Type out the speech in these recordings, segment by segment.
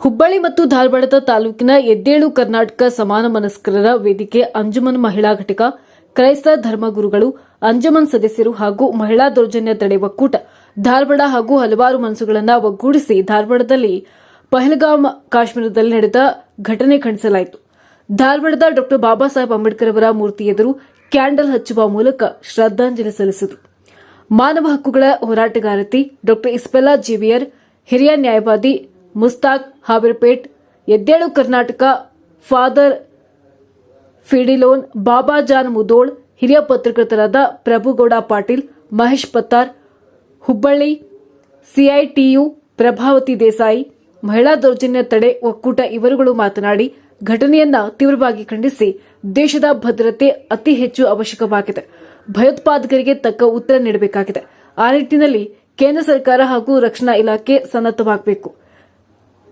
ಹುಬ್ಬಳ್ಳಿ ಮತ್ತು ಧಾರವಾಡದ ತಾಲೂಕಿನ ಎದ್ದೇಳು ಕರ್ನಾಟಕ ಸಮಾನ ಮನಸ್ಕರರ ವೇದಿಕೆ ಅಂಜುಮನ್ ಮಹಿಳಾ ಘಟಕ, ಕ್ರೈಸ್ತ ಧರ್ಮಗುರುಗಳು ಅಂಜುಮನ್ ಸದಸ್ಯರು ಹಾಗೂ ಮಹಿಳಾ ದೌರ್ಜನ್ಯ ತಡೆ ಒಕ್ಕೂಟ, ಧಾರವಾಡ ಹಾಗೂ ಹಲವಾರು ಮನಸ್ಸುಗಳನ್ನು ಒಗ್ಗೂಡಿಸಿ ಧಾರವಾಡದಲ್ಲಿ ಪಹಲ್ಗಾಮ್ ಕಾಶ್ಮೀರದಲ್ಲಿ ನಡೆದ ಘಟನೆ ಖಂಡಿಸಲಾಯಿತು. ಧಾರವಾಡದ ಡಾ ಬಾಬಾ ಸಾಹೇಬ್ ಅಂಬೇಡ್ಕರ್ ಅವರ ಮೂರ್ತಿ ಎದುರು ಕ್ಯಾಂಡಲ್ ಹಚ್ಚುವ ಮೂಲಕ ಶ್ರದ್ದಾಂಜಲಿ ಸಲ್ಲಿಸಿದರು ಮಾನವ ಹಕ್ಕುಗಳ ಹೋರಾಟಗಾರತಿ ಡಾ ಇಸ್ಬೆಲ್ಲಾ ಜೇವಿಯರ್, ಹಿರಿಯ ನ್ಯಾಯವಾದಿ ಮುಸ್ತಾಕ್ ಹಾವಿರ್ಪೇಟ್, ಎದ್ದೇಳು ಕರ್ನಾಟಕ, ಫಾದರ್ ಫಿಡಿಲೋನ್, ಬಾಬಾ ಜಾನ್ ಮುದೋಳ್, ಹಿರಿಯ ಪತ್ರಕರ್ತರಾದ ಪ್ರಭುಗೌಡ ಪಾಟೀಲ್, ಮಹೇಶ್ ಪತ್ತಾರ್, ಹುಬ್ಬಳ್ಳಿ ಸಿಐಟಿಯು ಪ್ರಭಾವತಿ ದೇಸಾಯಿ, ಮಹಿಳಾ ದೌರ್ಜನ್ಯ ತಡೆ ಒಕ್ಕೂಟ ಇವರುಗಳು ಮಾತನಾಡಿ, ಘಟನೆಯನ್ನ ತೀವ್ರವಾಗಿ ಖಂಡಿಸಿ, ದೇಶದ ಭದ್ರತೆ ಅತಿ ಹೆಚ್ಚು ಅವಶ್ಯಕವಾಗಿದೆ. ಭಯೋತ್ಪಾದಕರಿಗೆ ತಕ್ಕ ಉತ್ತರ ನೀಡಬೇಕಾಗಿದೆ. ಆ ನಿಟ್ಟಿನಲ್ಲಿ ಕೇಂದ್ರ ಸರ್ಕಾರ ಹಾಗೂ ರಕ್ಷಣಾ ಇಲಾಖೆ ಸನ್ನದ್ದವಾಗಬೇಕು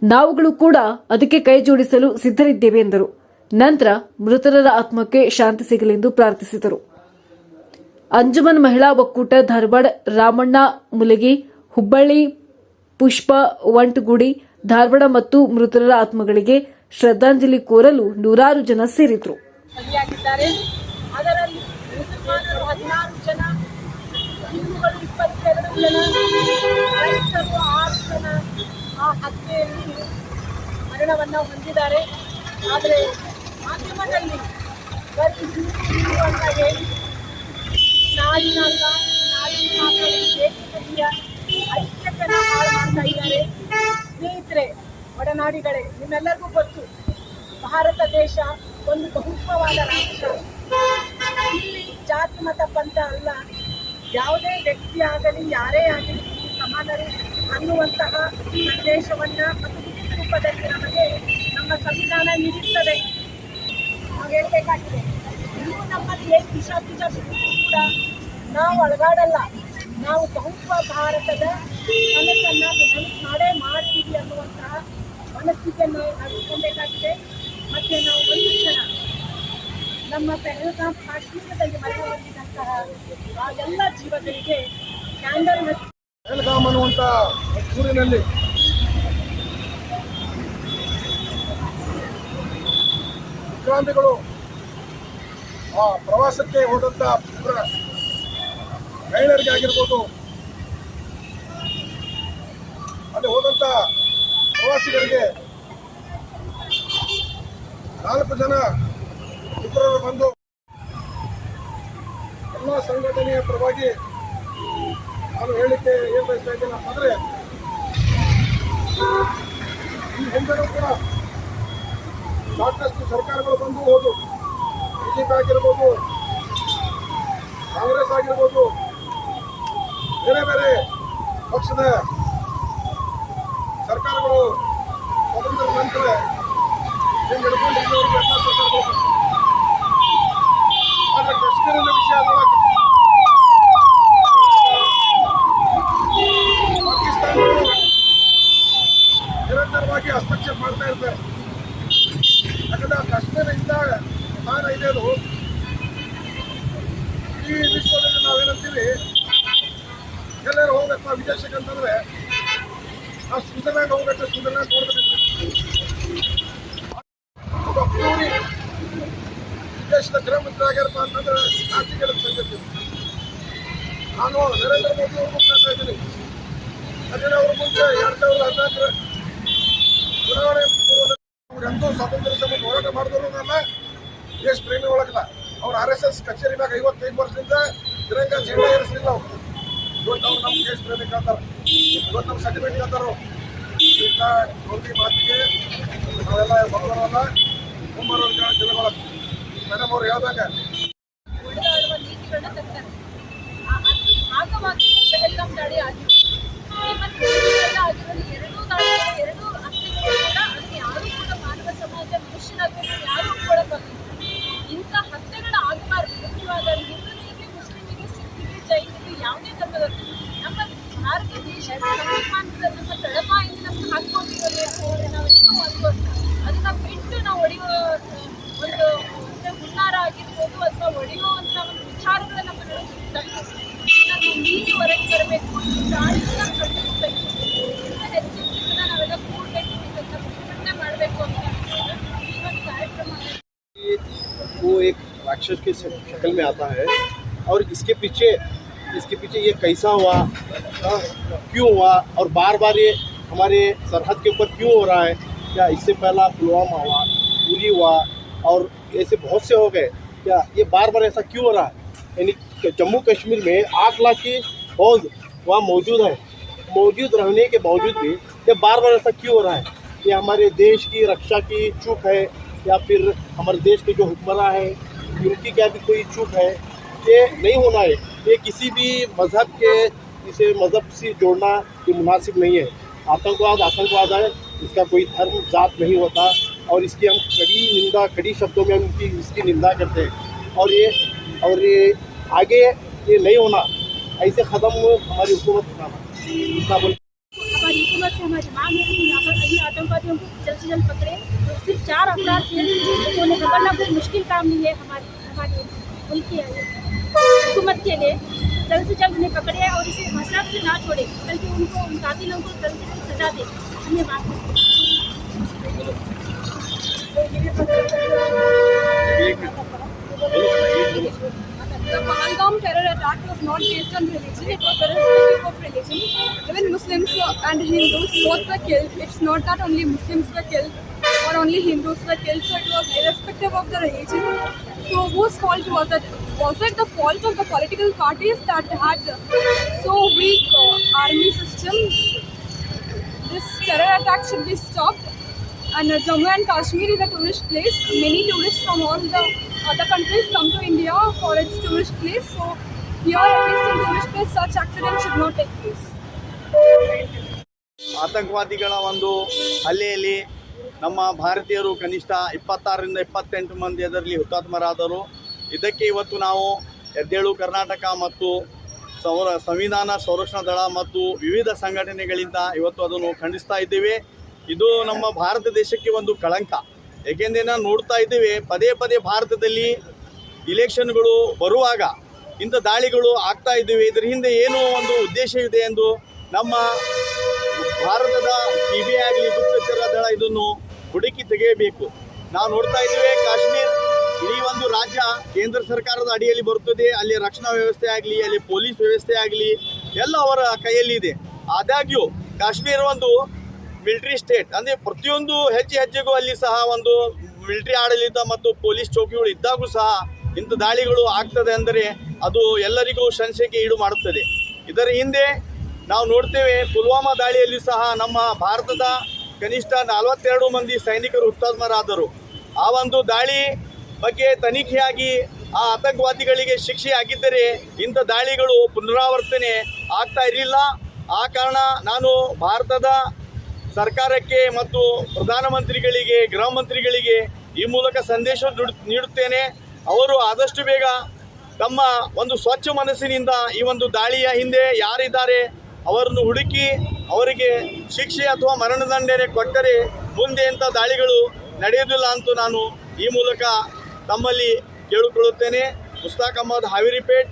ನಾವುಗಳು ಕೂಡ ಅದಕ್ಕೆ ಕೈ ಜೋಡಿಸಲು ಸಿದ್ಧರಿದ್ದೇವೆ ಎಂದರು. ನಂತರ ಮೃತರರ ಆತ್ಮಕ್ಕೆ ಶಾಂತಿ ಸಿಗಲೆಂದು ಪ್ರಾರ್ಥಿಸಿದರು. ಅಂಜುಮನ್ ಮಹಿಳಾ ಒಕ್ಕೂಟ ಧಾರವಾಡ ರಾಮಣ್ಣ ಮುಲಗಿ, ಹುಬ್ಬಳ್ಳಿ, ಪುಷ್ಪ ವಂಟಗುಡಿ ಧಾರವಾಡ ಮತ್ತು ಮೃತರರ ಆತ್ಮಗಳಿಗೆ ಶ್ರದ್ಧಾಂಜಲಿ ಕೋರಲು ನೂರಾರು ಜನ ಸೇರಿದ್ರು. ಜನ ಆ ಹತ್ಯೆಯಲ್ಲಿ ಮರಣವನ್ನು ಹೊಂದಿದ್ದಾರೆ. ಆದರೆ ಮಾಧ್ಯಮದಲ್ಲಿ ಬರೀ ಅಂತ ಹೇಳಿ ನಾಡಿನ ಏಕತೆಯ ಐಕ್ಯತೆಯನ್ನು ಹಾಳು ಮಾಡ್ತಾ ಇದ್ದಾರೆ. ಸ್ನೇಹಿತರೆ, ಒಡನಾಡಿಗಳೇ, ನಿಮ್ಮೆಲ್ಲರಿಗೂ ಗೊತ್ತು, ಭಾರತ ದೇಶ ಒಂದು ಬಹುತ್ವವಾದ ರಾಷ್ಟ್ರ. ಇಲ್ಲಿ ಜಾತಿ ಮತ ಪಂಥ ಅಲ್ಲ. ಯಾವುದೇ ವ್ಯಕ್ತಿ ಆಗಲಿ, ಯಾರೇ ಆಗಲಿ ಸಮಾನರು ಅನ್ನುವಂತಹ ಸಂದೇಶವನ್ನ ಮತ್ತು ರೂಪದಲ್ಲಿ ನಮಗೆ ನಮ್ಮ ಸಂವಿಧಾನ ನೀಡುತ್ತದೆ. ನಾವು ಹೇಳಬೇಕಾಗಿದೆ, ನೀವು ನಮ್ಮಲ್ಲಿ ಏನು ಬಿಟ್ಟಿದ್ರು ಕೂಡ ನಾವು ಅಳಗಾಡಲ್ಲ. ನಾವು ಬಹುತ್ವ ಭಾರತದ ಕನಸನ್ನ ನನಸು ಮಾಡೇ ಮಾಡ್ತೀವಿ ಅನ್ನುವಂತಹ ಮನಸ್ಥಿತಿಯನ್ನು ಮತ್ತು ಮತ್ತೆ ನಾವು ಒಂದು ಕ್ಷಣ ನಮ್ಮ ಪೆಹಲ್ಗಾಮ್ ಕಾಶ್ಮೀರದಲ್ಲಿ ಮರಣ ಹೊಂದಿದಂತಹ ಆ ಎಲ್ಲ ಜೀವಗಳಿಗೆ ಕ್ಯಾಂಡಲ್ ಅನ್ನುವಂತ ಅನ್ನುವಂಥ ಊರಿನಲ್ಲಿ. ವಿಕ್ರಾಂತಿಗಳು ಆ ಪ್ರವಾಸಕ್ಕೆ ಹೋದಂಥ ಮಹಿಳೆಯರಿಗೆ ಆಗಿರ್ಬೋದು ಅಲ್ಲಿ ಹೋದಂಥ ಪ್ರವಾಸಿಗರಿಗೆ ನಾಲ್ಕು ಜನ ಉಗ್ರರು ಬಂದು ಎಲ್ಲ ಸಂಘಟನೆಯ ಪರವಾಗಿ ನಾನು ಹೇಳಿಕೆ ಏನು ಬಯಸ್ತಾ ಇದ್ದೀನಪ್ಪ ಅಂದರೆ, ಈ ಹಿಂದೆನೂ ಕೂಡ ಸಾಕಷ್ಟು ಸರ್ಕಾರಗಳು ಬಂದು ಹೋದು ಬಿಜೆಪಿ ಆಗಿರ್ಬೋದು, ಕಾಂಗ್ರೆಸ್ ಆಗಿರ್ಬೋದು, ಬೇರೆ ಬೇರೆ ಪಕ್ಷದ ಸರ್ಕಾರಗಳು ಸ್ವತಂತ್ರ ನಂತರ ಏನು ಹಿಡ್ಕೊಂಡು ಎಲ್ಲ ಸರ್ಕಾರಗಳು ಆದರೆ ಕಾಶ್ಮೀರದ ವಿಷಯ ಪಾಕಿಸ್ತಾನಗಳು ನಿರಂತರವಾಗಿ ಹಸ್ತಕ್ಷೇಪ ಮಾಡ್ತಾ ಇರ್ತಾರೆ. ಯಾಕಂದ್ರೆ ಆ ತಾನ ಇದೆ ಅದು. ಈ ವಿಶ್ವದಲ್ಲಿ ನಾವೇನಂತೀವಿ? ಎಲ್ಲರೂ ಹೋಗ್ಬೇಕು ವಿದೇಶಕ್ಕೆ ಅಂತಂದ್ರೆ ನಾವು ಸ್ವಿಟ್ಜರ್ಲ್ಯಾಂಡ್ ಹೋಗ್ಬೇಕು, ಸ್ವಿಟ್ಜರ್ಲ್ಯಾಂಡ್ ನೋಡ್ಬೇಕು. ಒಬ್ಬ ಪೂರಿ ದೇಶದ ಗೃಹ ಮಂತ್ರಿ ಆಗ್ಯಾರಪ್ಪ ಅಂತಂದ್ರೆ ನಾಚಿಕೆದ ಸಂಗತಿ ನಾನು ನರೇಂದ್ರ ಮೋದಿ ಅವರು ಮುಖ್ಯ ಇದ್ದೀನಿ. ಅದೇ ಅವ್ರ ಮುಂಚೆ ಎರಡು ಸಾವಿರದ ಹದಿನಾಲ್ಕರ ಚುನಾವಣೆ ಎಂತೂ ಸ್ವಾತಂತ್ರ್ಯ ಸಂಬಂಧ ಹೋರಾಟ ಮಾಡಿದವರು ದೇಶ ಪ್ರೇಮಿ ಒಳಗಲ್ಲ. ಅವ್ರು ಆರ್ ಎಸ್ ಎಸ್ ಕಚೇರಿ ಮ್ಯಾಗ ಐವತ್ತೈದು ವರ್ಷದಿಂದ ತಿರಂಗ ಜೀವನ ಏರಿಸಲಿಲ್ಲ ಅವ್ರು. ಇವತ್ತು ಅವ್ರು ನಮ್ಮ ದೇಶ ಪ್ರೇಮಿ ಕೇಳ್ತಾರೆ ಇವತ್ತು ನಮ್ಮ ಸರ್ಟಿಫಿಕೇಟ್ ಕೇಳ್ತಾರೋ ಇಂಥ ಗೋಧಿ ಮಾತಿಗೆ ನಾವೆಲ್ಲ ಮಕ್ಕಳಲ್ಲ ಮುಂಬರುವ ದಿನಗಳ ಮೇಡಮ್ ಅವ್ರು ಹೇಳ್ದಂಗೆ वो एक राक्षस के शक्ल में आता है और इसके पीछे इसके पीछे ये कैसा हुआ हाँ, क्यों हुआ और बार बार ये हमारे सरहद के ऊपर क्यों हो रहा है? क्या इससे पहला पुलवामा हुआ उरी हुआ, और ऐसे बहुत से हो गए। क्या ये बार बार ऐसा क्यों हो रहा है? यानी जम्मू कश्मीर में आठ लाख की फौज वहाँ मौजूद है। मौजूद रहने के बावजूद भी ये बार बार ऐसा क्यों हो रहा है? ये हमारे देश की रक्षा की चूक है, या फिर हमारे देश के जो हुक्मरान है, उनकी क्या भी कोई चूक है? ये नहीं होना है। ये किसी भी मज़हब के इसे मज़हब से जोड़ना ये मुनासिब नहीं है। आतंकवाद आतंकवाद है। इसका कोई धर्म जात नहीं होता और इसकी हम कड़ी निंदा, कड़ी शब्दों में हम इसकी निंदा करते हैं। और ये और ये आगे ये नहीं होना, ऐसे ख़त्म हो हमारी हुकूमत बोल हमारी हुकूमत से हमारी मांग है कि यहाँ पर अभी आतंकवादियों को जल्द से जल्द पकड़े। सिर्फ़ चार अपराध थे उन्हें पकड़ना कोई मुश्किल काम नहीं है हमारी, हमारे मुल्क के हुकूमत के लिए जल्द से जल्द उन्हें पकड़े और इसे मसरत से ना छोड़े, बल्कि उनको, उन कातिलों को जल्द से जल्द सजा दे। The Pahalgam terror attack was not based on religion, it was irrespective of religion. Even Muslims and Hindus both were killed. It's not that only Muslims were killed or only Hindus were killed, so it was irrespective of the religion. So whose fault was it? Was it the fault of the political parties that had so weak uh, army system? This terror attack should be stopped. And uh, Jammu and Kashmir is a tourist place. Many tourists from all the other countries come to India for its tourist place. So here, at least in tourist place, such accidents should not take place. ಆತಂಕವಾದಿಗಳ ಒಂದು ಹಲ್ಲೆಯಲ್ಲಿ ನಮ್ಮ ಭಾರತೀಯರು ಕನಿಷ್ಠ ಇಪ್ಪತ್ತಾರರಿಂದ ಇಪ್ಪತ್ತೆಂಟು ಮಂದಿ ಅದರಲ್ಲಿ ಹುತಾತ್ಮರಾದರು ಇದಕ್ಕೆ ಇವತ್ತು ನಾವು ಎದ್ದೇಳು ಕರ್ನಾಟಕ ಮತ್ತು ಸೌರ ಸಂವಿಧಾನ ಸಂರಕ್ಷಣಾ ದಳ ಮತ್ತು ವಿವಿಧ ಸಂಘಟನೆಗಳಿಂದ ಇವತ್ತು ಅದನ್ನು ಖಂಡಿಸ್ತಾ ಇದ್ದೇವೆ. ಇದು ನಮ್ಮ ಭಾರತ ದೇಶಕ್ಕೆ ಒಂದು ಕಳಂಕ. ಏಕೆಂದರೆ ನಾವು ನೋಡ್ತಾ ಇದ್ದೇವೆ, ಪದೇ ಪದೇ ಭಾರತದಲ್ಲಿ ಇಲೆಕ್ಷನ್ಗಳು ಬರುವಾಗ ಇಂಥ ದಾಳಿಗಳು ಆಗ್ತಾ ಇದ್ದೇವೆ. ಇದರ ಹಿಂದೆ ಏನು ಒಂದು ಉದ್ದೇಶ ಇದೆ ಎಂದು ನಮ್ಮ ಭಾರತದ ಸಿ ಬಿ ಐ ಆಗಲಿ, ಗುಪ್ತಚರ ದಳ ಇದನ್ನು ಹುಡುಕಿ ತೆಗೆಯಬೇಕು. ನಾವು ನೋಡ್ತಾ ಇದ್ದೇವೆ, ಕಾಶ್ಮೀರ್ ರಾಜ್ಯ ಕೇಂದ್ರ ಸರ್ಕಾರದ ಅಡಿಯಲ್ಲಿ ಬರುತ್ತದೆ. ಅಲ್ಲಿ ರಕ್ಷಣಾ ವ್ಯವಸ್ಥೆ ಆಗಲಿ, ಅಲ್ಲಿ ಪೊಲೀಸ್ ವ್ಯವಸ್ಥೆ ಆಗಲಿ, ಎಲ್ಲ ಅವರ ಕೈಯಲ್ಲಿದೆ ಆದಾಗ್ಯೂ, ಕಾಶ್ಮೀರ ಒಂದು ಮಿಲಿಟರಿ ಸ್ಟೇಟ್. ಅಂದರೆ ಪ್ರತಿಯೊಂದು ಹೆಜ್ಜೆ ಹೆಜ್ಜೆಗೂ ಅಲ್ಲಿ ಸಹ ಒಂದು ಮಿಲಿಟರಿ ಆಡಳಿತ ಮತ್ತು ಪೊಲೀಸ್ ಚೌಕಿಗಳು ಇದ್ದಾಗೂ ಸಹ ಇಂಥ ದಾಳಿಗಳು ಆಗ್ತದೆ ಅಂದರೆ ಅದು ಎಲ್ಲರಿಗೂ ಸಂಶಯಕ್ಕೆ ಈಡು ಮಾಡುತ್ತದೆ. ಇದರ ಹಿಂದೆ ನಾವು ನೋಡ್ತೇವೆ, ಪುಲ್ವಾಮಾ ದಾಳಿಯಲ್ಲಿ ಸಹ ನಮ್ಮ ಭಾರತದ ಕನಿಷ್ಠ ನಲವತ್ತೆರಡು ಮಂದಿ ಸೈನಿಕರು ಹುತಾತ್ಮರಾದರು. ಆ ಒಂದು ದಾಳಿ ಬಗ್ಗೆ ತನಿಖೆಯಾಗಿ ಆ ಆತಂಕವಾದಿಗಳಿಗೆ ಶಿಕ್ಷೆ ಆಗಿದ್ದರೆ ಇಂಥ ದಾಳಿಗಳು ಪುನರಾವರ್ತನೆ ಆಗ್ತಾ ಇರಲಿಲ್ಲ. ಆ ಕಾರಣ ನಾನು ಭಾರತದ ಸರ್ಕಾರಕ್ಕೆ ಮತ್ತು ಪ್ರಧಾನಮಂತ್ರಿಗಳಿಗೆ, ಗೃಹ ಮಂತ್ರಿಗಳಿಗೆ ಈ ಮೂಲಕ ಸಂದೇಶ ನೀಡು- ನೀಡುತ್ತೇನೆ. ಅವರು ಆದಷ್ಟು ಬೇಗ ತಮ್ಮ ಒಂದು ಸ್ವಚ್ಛ ಮನಸ್ಸಿನಿಂದ ಈ ಒಂದು ದಾಳಿಯ ಹಿಂದೆ ಯಾರಿದ್ದಾರೆ ಅವರನ್ನು ಹುಡುಕಿ ಅವರಿಗೆ ಶಿಕ್ಷೆ ಅಥವಾ ಮರಣದಂಡನೆ ಕೊಟ್ಟರೆ ಮುಂದೆ ಇಂಥ ದಾಳಿಗಳು ನಡೆಯುವುದಿಲ್ಲ ಅಂತ ನಾನು ಈ ಮೂಲಕ ತಮ್ಮಲ್ಲಿ ಕೇಳಿಕೊಳ್ಳುತ್ತೇನೆ ಮುಸ್ತಾಕ್ ಅಹಮದ್ ಹಾವಿರಿಪೇಟ್